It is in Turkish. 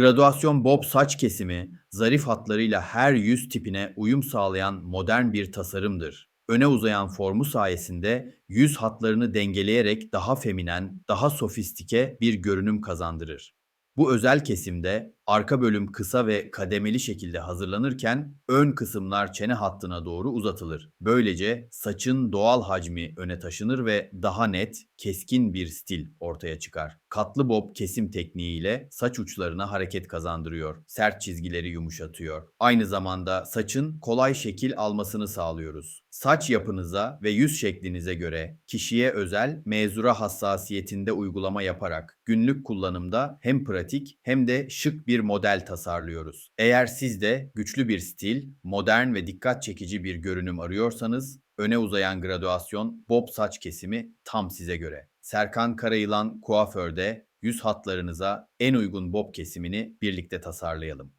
Graduasyon bob saç kesimi, zarif hatlarıyla her yüz tipine uyum sağlayan modern bir tasarımdır. Öne uzayan formu sayesinde yüz hatlarını dengeleyerek daha feminen, daha sofistike bir görünüm kazandırır. Bu özel kesimde arka bölüm kısa ve kademeli şekilde hazırlanırken ön kısımlar çene hattına doğru uzatılır. Böylece saçın doğal hacmi öne taşınır ve daha net, keskin bir stil ortaya çıkar. Katlı bob kesim tekniğiyle saç uçlarına hareket kazandırıyor. Sert çizgileri yumuşatıyor. Aynı zamanda saçın kolay şekil almasını sağlıyoruz. Saç yapınıza ve yüz şeklinize göre kişiye özel mezura hassasiyetinde uygulama yaparak günlük kullanımda hem pratik hem de şık bir model tasarlıyoruz. Eğer siz de güçlü bir stil, modern ve dikkat çekici bir görünüm arıyorsanız öne uzayan graduasyon bob saç kesimi tam size göre. Serkan Karayılan kuaförde yüz hatlarınıza en uygun bob kesimini birlikte tasarlayalım.